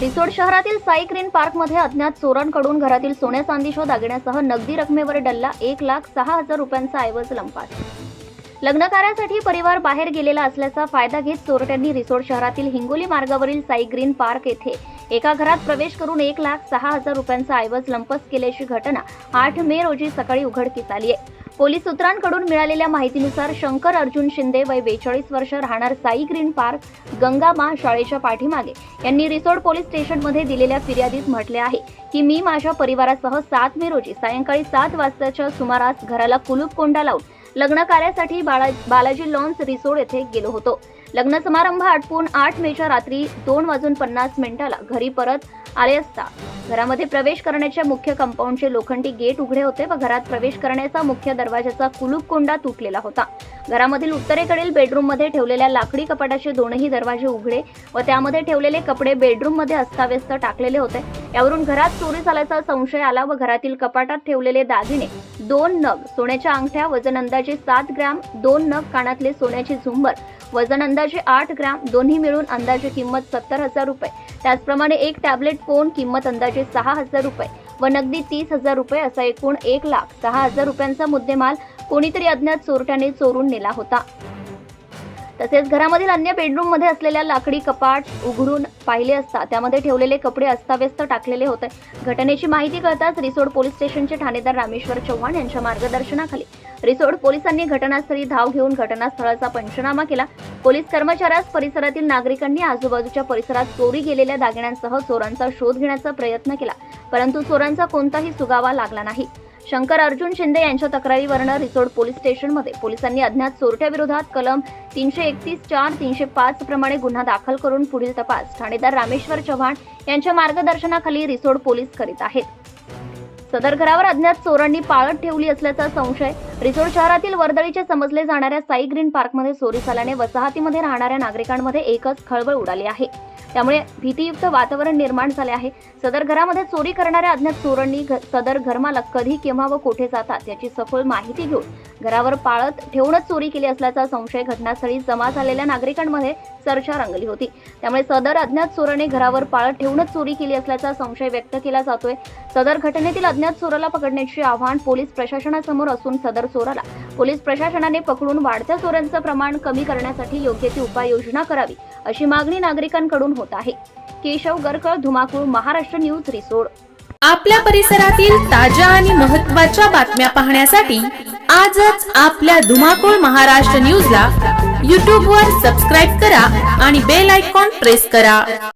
रिसोड शहरातील साई ग्रीन पार्कमध्ये अज्ञात चोरांकडून घरातील सोन्या चांदीशो दागिन्यासह नगदी रकमेवर डल्ला एक लाख सहा हजार रुपयांचा ऐवज लंपास लग्नकार्यासाठी परिवार बाहेर गेलेला असल्याचा फायदा घेत चोरट्यांनी रिसोड शहरातील हिंगोली मार्गावरील साई ग्रीन पार्क येथे एका घरात प्रवेश करून एक लाख सहा हजार रुपयांचा ऐवज लंपस केल्याची घटना आठ मे रोजी सकाळी उघडकीस आली आहे. पोलीस सूत्रांकडून मिळालेल्या माहितीनुसार शंकर अर्जुन शिंदे वय बेचाळीस वर्ष राहणार साई ग्रीन पार्क गंगामा शाळेच्या पाठीमागे. यांनी रिसोड पोलीस स्टेशनमध्ये दिलेल्या फिर्यादीत म्हटले आहे की मी माझ्या परिवारासह सात मे रोजी सायंकाळी सात वाजताच्या सुमारास घराला कुलूप कोंडा लावून लग्न कार्यासाठी बाळा बालाजी लॉन्स रिसोड येथे गेलो होतो. लग्न समारंभ आटपून आठ मेच्या रात्री दोन वाजून पन्नास मिनिटाला घरी परत आले असता. घरामध्ये प्रवेश करण्याच्या मुख्य कंपाऊंडचे लोखंडी गेट उघडे होते व घरात प्रवेश करण्याचा मुख्य दरवाजाचा कुलूप कोंडा तुटलेला होता. घरामधील उत्तरेकडील बेडरूममध्ये ठेवलेल्या लाकडी कपाटाचे दोनही दरवाजे उघडे व त्यामध्ये ठेवलेले कपडे बेडरूममध्ये अस्ताव्यस्त टाकलेले होते. यावरून घरात चोरी झाल्याचा संशय आला व घरातील कपाटात ठेवलेले दागिने दोन नग सोन्याच्या अंगठ्या वजन अंदाजे सात ग्रॅम दोन नग कानातले सोन्याची झुंबर वजन अंदाजे आठ ग्राम दोन्ही मिळून अंदाजे किंमत सत्तर हजार रुपये. त्याचप्रमाणे एक टॅबलेट फोन किंमत अंदाजे सहा हजार रुपये. व नगदी तीस हजार रुपये असा एकूण एक लाख सहा हजार रुपयांचा मुद्देमाल कोणीतरी अज्ञात चोरट्याने चोरून नेला होता. तसेच घरामधील अन्य बेडरूममध्ये असलेल्या लाकडी कपाट उघडून पाहिले असता त्यामध्ये ठेवलेले कपडे अस्ताव्यस्त टाकलेले होते. घटनेची माहिती कळताच रिसोड पोलीस स्टेशनचे ठाणेदार रामेश्वर चव्हाण यांच्या मार्गदर्शनाखाली रिसोड पोलिसांनी घटनास्थळी धाव घेऊन घटनास्थळाचा पंचनामा केला. पोलीस कर्मचाऱ्यास परिसरातील नागरिकांनी आजूबाजूच्या परिसरात चोरी गेलेल्या दागिन्यांसह चोरांचा शोध घेण्याचा प्रयत्न केला. परंतु चोरांचा कोणताही सुगावा लागला नाही. शंकर अर्जुन शिंदे यांच्या तक्रारीवरनं रिसोड पोलीस स्टेशनमध्ये पोलिसांनी अज्ञात चोरट्याविरोधात कलम तीनशे एकतीस चार तीनशे पाच प्रमाणे गुन्हा दाखल करून पुढील तपास. ठाणेदार रामेश्वर चव्हाण यांच्या मार्गदर्शनाखाली रिसोड पोलीस करीत आहेत. सदर घरावर अज्ञात चोरांनी पाळत ठेवली असल्याचा संशय रिसोड शहरातील वर्दळीचे समजले जाणाऱ्या साई ग्रीन पार्कमध्ये चोरी झाल्याने वसाहतीमध्ये राहणाऱ्या नागरिकांमध्ये एकच खळबळ उडाली आहे. त्यामुळे भीतीयुक्त वातावरण निर्माण झाले आहे. सदर घरामध्ये चोरी करणाऱ्या अज्ञात चोरांनी घ- सदर घरमाला कधी केव्हा व कोठे जातात याची सखोल माहिती घेऊन घरावर पाळत ठेवूनच चोरी केली असल्याचा संशय घटनास्थळी जमा झालेल्या नागरिकांमध्ये चर्चा रंगली होती. त्यामुळे सदर अज्ञात चोराने घरावर पाळत ठेवूनच चोरी केली असल्याचा संशय व्यक्त केला जातोय. सदर घटनेतील अज्ञात चोराला पकडण्याचे आव्हान पोलीस प्रशासनासमोर असून सदर चोराला. पोलीस प्रशासनाने पकडून वाढत्या चोऱ्यांचं प्रमाण कमी करण्यासाठी योग्य ती उपाययोजना करावी अशी मागणी नागरिकांकडून होत आहे. केशव गरकळ धुमाकूळ महाराष्ट्र न्यूज रिसोड. आपल्या परिसरातील ताज्या आणि महत्त्वाच्या बातम्या पाहण्यासाठी आजच आपल्या धुमाकूळ महाराष्ट्र न्यूजला यूट्यूबवर सबस्क्राईब करा आणि बेल आयकॉन प्रेस करा.